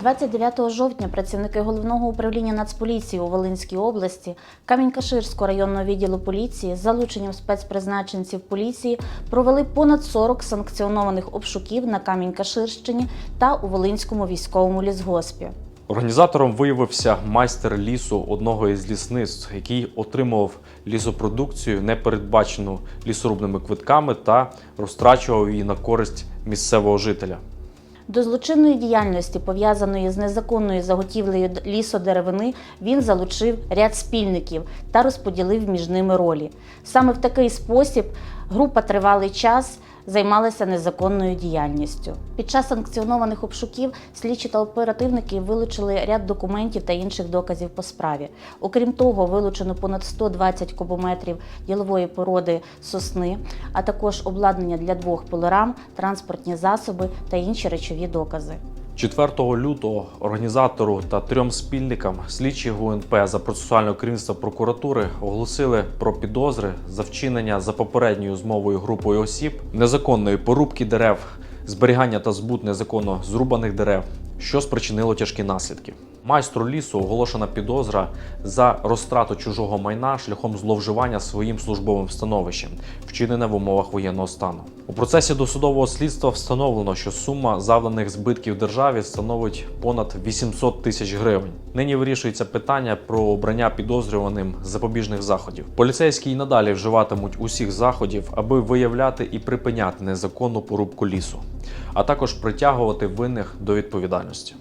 29 жовтня працівники головного управління Нацполіції у Волинській області Камінь-Каширського районного відділу поліції з залученням спецпризначенців поліції провели понад 40 санкціонованих обшуків на Камінь-Каширщині та у Волинському військовому лісгоспі. Організатором виявився майстер лісу одного із лісництв, який отримував лісопродукцію, не передбачену лісорубними квитками, та розтрачував її на користь місцевого жителя. До злочинної діяльності, пов'язаної з незаконною заготівлею лісодеревини, він залучив ряд спільників та розподілив між ними ролі. Саме в такий спосіб група тривалий час займалася незаконною діяльністю. Під час санкціонованих обшуків слідчі та оперативники вилучили ряд документів та інших доказів по справі. Окрім того, вилучено понад 120 кубометрів ділової породи сосни, а також обладнання для двох полорам, транспортні засоби та інші речові докази. 4 лютого організатору та трьом спільникам слідчі ГУНП за процесуального керівництва прокуратури оголосили про підозри за вчинення за попередньою змовою групою осіб незаконної порубки дерев, зберігання та збут незаконно зрубаних дерев, що спричинило тяжкі наслідки. Майстру лісу оголошена підозра за розтрату чужого майна шляхом зловживання своїм службовим становищем, вчинене в умовах воєнного стану. У процесі досудового слідства встановлено, що сума завданих збитків державі становить понад 800 тисяч гривень. Нині вирішується питання про обрання підозрюваним запобіжних заходів. Поліцейські й надалі вживатимуть усіх заходів, аби виявляти і припиняти незаконну порубку лісу, а також притягувати винних до відповідальності.